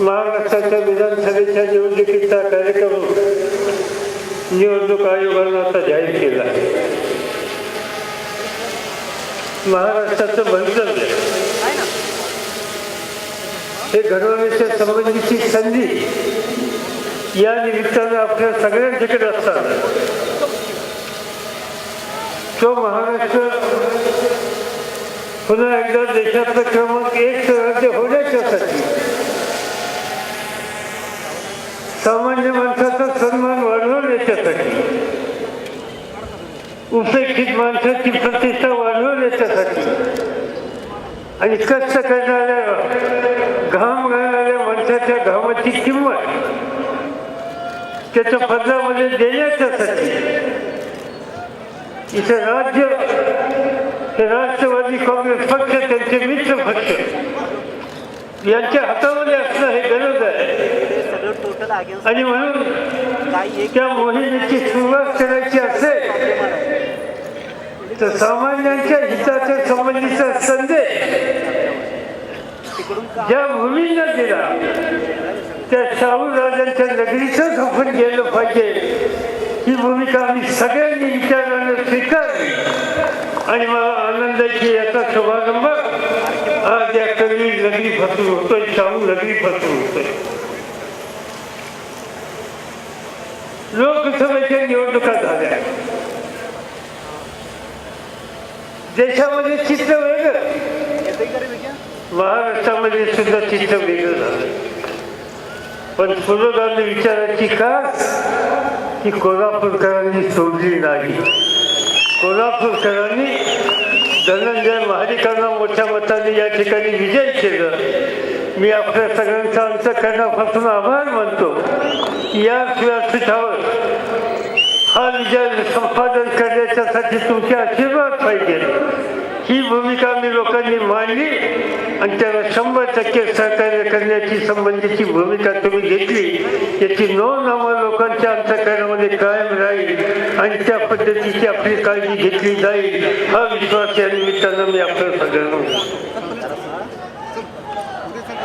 महाराष्ट्राच्या विधानसभेच्या निवडणुकीचा कार्यक्रम निवडणूक आयोगानं आता जाहीर केला आहे. महाराष्ट्राचं बंधन हे घडवण्याच्या संबंधीची संधी या निमित्तानं आपल्या सगळ्यांच्याकडे असताना तो महाराष्ट्र पुन्हा एकदा देशातलं क्रमांक एक राज्य होण्याच्यासाठी सामान्य माणसाचा सन्मान वाढवण्याच्यासाठी उपेक्षित माणसाची प्रतिष्ठा वाढवण्याच्यासाठी आणि कष्ट करणाऱ्या घाम घालणाऱ्या माणसाच्या घामाची किंमत त्याच्या पदामध्ये देण्याच्यासाठी इथे राज्य राष्ट्रवादी काँग्रेस पक्ष त्यांचे मित्र पक्ष यांच्या हातामध्ये असणं हे गरज आणि म्हणून त्या मोहिमेची सुरुवात करायची असेल तर सामान्यांच्या हिताच्या संबंधीचा संदेश ज्या भूमींना दिला त्या शाहू राजांच्या नगरीतच आपण गेलं पाहिजे. ही भूमिका आम्ही सगळ्यांनी विचारानं स्वीकारली. आणि मला आनंद आहे की याचा शुभारंभ आज या कवी नगरी पासून होतोय शाहू नगरी पासून होतोय. लोकसभेच्या निवडणुका झाल्या. देशामध्ये चित्र वेगळं. महाराष्ट्रामध्ये सुद्धा चित्र वेगळं झालं. पण विरोधाने विचाराची का? की कोल्हापूरकरांनी सोडली नाही. कोल्हापूरकरांनी धनंजय महाडिकांना मोठ्या मताने या ठिकाणी विजय केलं. मी आपल्या सगळ्यांचा अंतकरणापासून आभार मानतो. या व्यासपीठावर आणि संपादन करण्याच्यासाठी तुमचे आशीर्वाद पाहिजे. ही भूमिका मी लोकांनी मांडली आणि त्याला शंभर टक्के सहकार्य करण्याची संबंधीची भूमिका तुम्ही घेतली. याची नोंद आम्हाला लोकांच्या अंतकरणामध्ये कायम राहील आणि त्या पद्धतीची आपली काळजी घेतली जाईल. हा विश्वास या निमित्तानं मी आपल्या सगळ्यांना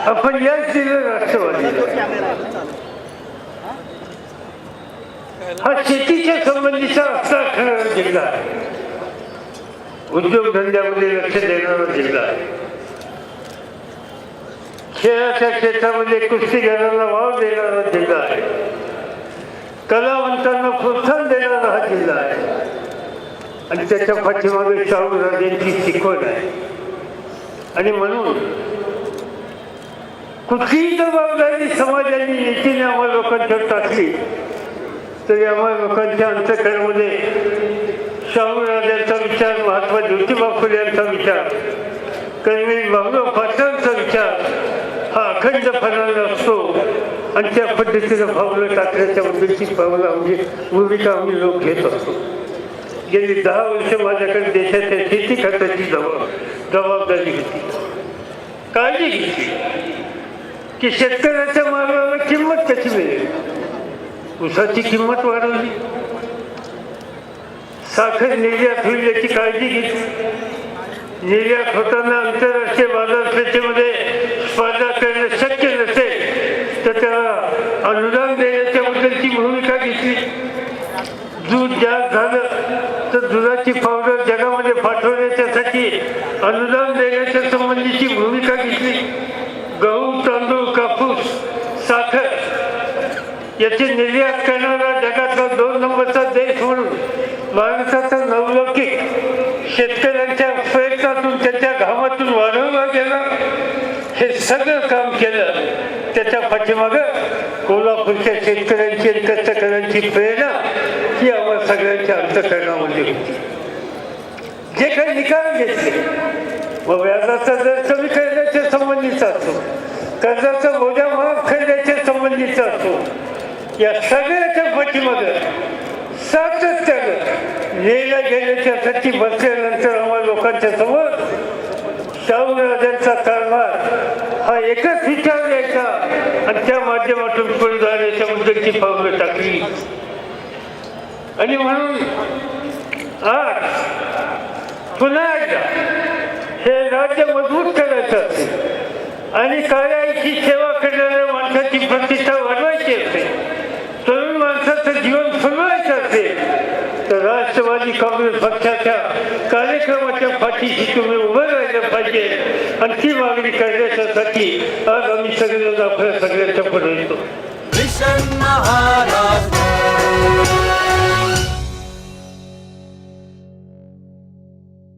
आपण याच दिलं राष्ट्रवादी हा शेतीच्या संबंधीचा असा जिल्हा आहे. उद्योगधंद्यामध्ये लक्ष देणारा जिल्हा आहे. खेळाच्या क्षेत्रामध्ये कुस्तीगरांना वाव देणारा जिल्हा आहे. कलावंतांना प्रोत्साहन देणारा हा जिल्हा आहे. आणि त्याच्या पाठीमागे शाहू राजेंची शिकवण आहे. आणि म्हणून कुठलीही जबाबदारी समाजाने नीतीने आम्हाला लोकांच्या टाकली तरी लोकांच्या अंतकरणामध्ये शाहू राजांचा विचार महात्मा ज्योतिबा फुले यांचा विचार कवी भाऊराव पाटलांचा विचार हा अखंड फरणार असतो. आणि त्या पद्धतीनं भावलं टाकण्याच्या बद्दलची भावना म्हणजे भूमिका आम्ही लोक घेत असतो. गेली दहा वर्ष माझ्याकडे देशाच्या शेती खात्याची जबाब जबाबदारी होती काळजी घेतली. की शेतकऱ्याच्या मालाला किंमत कशी मिळेल? उसाची किंमत वाढवली. साखर निर्यात होईल याची काळजी घेतली. निर्यात होताना आंतरराष्ट्रीय बाजारपेठेमध्ये स्पर्धा करणं शक्य नसेल तर त्याला अनुदान देण्याच्या बद्दलची भूमिका घेतली. दूध जास्त झालं तर दुधाची पावडर जगामध्ये पाठवण्याच्यासाठी अनुदान देण्याच्या संबंधीची भूमिका घेतली. गहू तांदूळ कापूस साखर याची निर्यात करणारा जगातला दोन नंबरचा देश म्हणून माणसाचा नवलौकिक शेतकऱ्यांच्या प्रयत्नातून त्याच्या घामातून वाढवला गेला. हे सगळं काम केलं. त्याच्या पाठीमागं कोल्हापूरच्या शेतकऱ्यांची कष्टकऱ्यांची प्रेरणा ही आम्हाला सगळ्यांच्या अंतकरणामध्ये होती. जे काही निकाल घेतले व व्याजाचा दर कमी करण्याच्या संबंधीचा असतो. कर्जाचा बोजा माफ करण्याच्या संबंधीचा असतो. या सगळ्याच्या पाठीमागं सातत्यानं गेल्याच्या गेल्याच्यासाठी बसल्यानंतर आम्हाला लोकांच्या समोर शाहूराजांचा कारभार हा एकच विचार यायचा. आणि त्या माध्यमातून पुढे जाण्याच्या मुद्द्याची पावलं टाकली. आणि म्हणून आज पुन्हा एकदा हे राज्य मजबूत करायचं असेल आणि कार्याची सेवा करणाऱ्या राष्ट्रवादी काँग्रेस पक्षाच्या कार्यक्रमाच्या पाठीशी तुम्ही उभं राहिलं पाहिजे. आणि ती मागणी करण्यासाठी आज आम्ही सगळेजण आपल्या सगळ्यांच्या पुढे येतो.